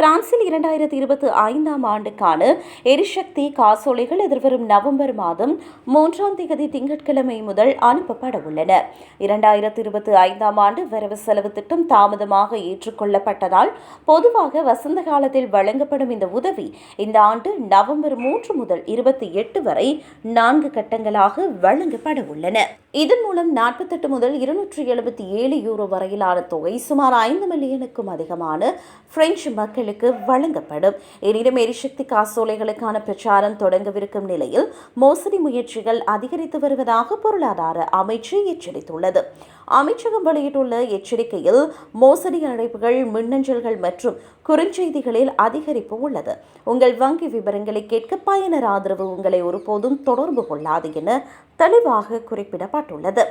பிரான்சில் இரண்டாயிரத்தி இருபத்தி ஐந்தாம் ஆண்டுக்கான எரிசக்தி காசோலைகள் எதிர்வரும் நவம்பர் மாதம் மூன்றாம் தேதி திங்கட்கிழமை முதல் அனுப்பப்பட உள்ளன. இரண்டாயிரத்தி இருபத்தி ஐந்தாம் ஆண்டு வரவு செலவு திட்டம் தாமதமாக ஏற்றுக்கொள்ளப்பட்டதால் பொதுவாக வசந்த காலத்தில் வழங்கப்படும் இந்த உதவி இந்த ஆண்டு நவம்பர் மூன்று முதல் இருபத்தி எட்டு வரை நான்கு கட்டங்களாக வழங்கப்பட உள்ளன. இதன் மூலம் நாற்பத்தெட்டு முதல் இருநூற்றி எழுபத்தி ஏழு யூரோ வரையிலான தொகை சுமார் ஐந்து மில்லியனுக்கும் அதிகமான பிரெஞ்சு மக்களுக்கு வழங்கப்படும். எனினும் எரிசக்தி காசோலைகளுக்கான பிரச்சாரம் தொடங்கவிருக்கும் நிலையில் மோசடி முயற்சிகள் அதிகரித்து வருவதாக பொருளாதார அமைச்சு எச்சரித்துள்ளது. அமைச்சகம் வெளியிட்டுள்ள எச்சரிக்கையில் மோசடி அழைப்புகள் மின்னஞ்சல்கள் மற்றும் குறுஞ்செய்திகளில் அதிகரிப்பு உள்ளது. உங்கள் வங்கி விவரங்களை கேட்க பயனர் ஆதரவு உங்களை ஒருபோதும் தொடர்பு கொள்ளாது என தெளிவாக குறிப்பிடப்பட்டுள்ளது.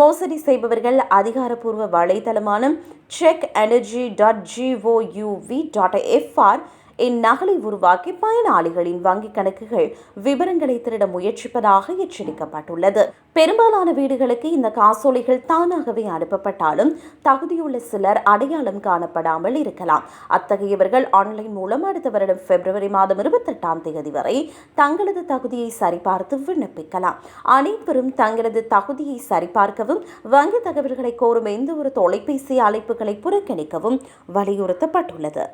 மோசடி செய்பவர்கள் அதிகாரப்பூர்வ வலைதளமான check energy dot G O U V dot F R இந்நகலை உருவாக்கி பயனாளிகளின் வங்கிக் கணக்குகள் விவரங்களை திருட முயற்சிப்பதாக எச்சரிக்கப்பட்டுள்ளது. பெரும்பாலான வீடுகளுக்கு இந்த காசோலைகள் தானாகவே அனுப்பப்பட்டாலும் தகுதியுள்ள சிலர் அடையாளம் காணப்படாமல் இருக்கலாம். அத்தகையவர்கள் ஆன்லைன் மூலம் அடுத்த வருடம் பிப்ரவரி மாதம் இருபத்தெட்டாம் தேதி வரை தங்களது தகுதியை சரிபார்த்து விண்ணப்பிக்கலாம். அனைவரும் தங்களது தகுதியை சரிபார்க்கவும் வங்கி தகவல்களை கோரும் எந்த ஒரு தொலைபேசி அழைப்புகளை புறக்கணிக்கவும் வலியுறுத்தப்பட்டுள்ளது.